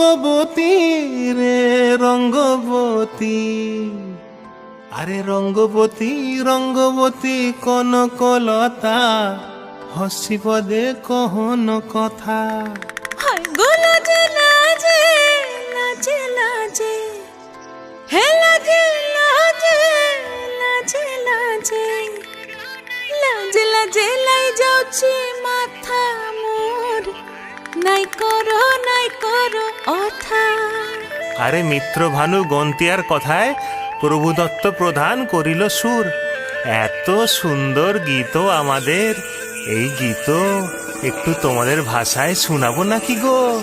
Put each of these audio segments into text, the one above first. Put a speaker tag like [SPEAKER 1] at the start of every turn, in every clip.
[SPEAKER 1] রঙ্গবতী রে, রঙ্গবতী। আরে রঙ্গবতী রঙ্গবতী কনকলতা হসিব দে কহন কথা।
[SPEAKER 2] লাজে লাই যাଉଛି মাথা মোর। নাই করো নাই করো অথা।
[SPEAKER 1] আরে মিত্র ভানু গন্তিয়ার কথায় প্রভু দত্ত প্রধান করিল সুর। এত সুন্দর গীত আমাদের। এই গীত একটু তোমাদের ভাষায় শোনাবো নাকি গো?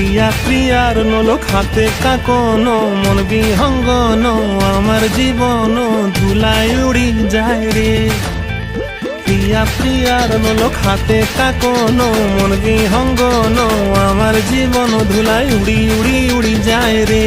[SPEAKER 1] প্রিয়া ক্রিয়ার নলক হাতে কাকন, মন বিহঙ্গন, আমার জীবন ধুলায় উড়ি যায় রে। প্রিয়া, প্রিয়ার নলক হাতে কাকন, মন বিহঙ্গন, আমার জীবন ধুলায় উড়ি উড়ি উড়ি যায় রে।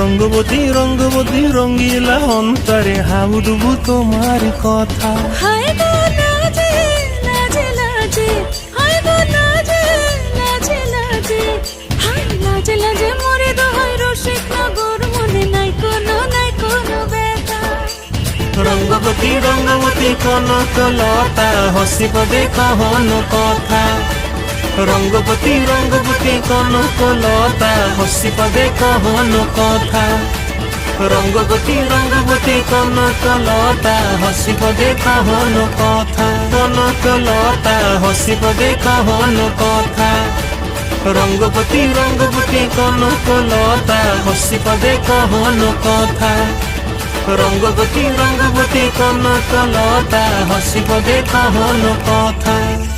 [SPEAKER 1] রঙ্গবতী রঙ্গবতী রঙ্গিলা অন্তরে হাবুডুবু তোমার কথা।
[SPEAKER 2] হায় গো লাজে লাজে লাজে হায় গো লাজে লাজে লাজে হায় লাজে লাজে মরে দোহাই রসিক নগর মনে নাই কোনো নাই কোনো ব্যথা।
[SPEAKER 1] রঙ্গবতী রঙ্গবতী কনক লতা হসিব দেখহন কথা। রঙ্গবতী রঙ্গবতী কনক লতা হসিব দেখহন কথা। রঙ্গবতী রঙ্গবতী কনক লতা হসিব দেখহন কথা। কনক লতা হসিব দেখহন কথা। রঙ্গবতী রঙ্গবতী কনক লতা হসিব দেখহন কথা। রঙ্গবতী রঙ্গবতী কনক লতা হসিব দেখহন কথা।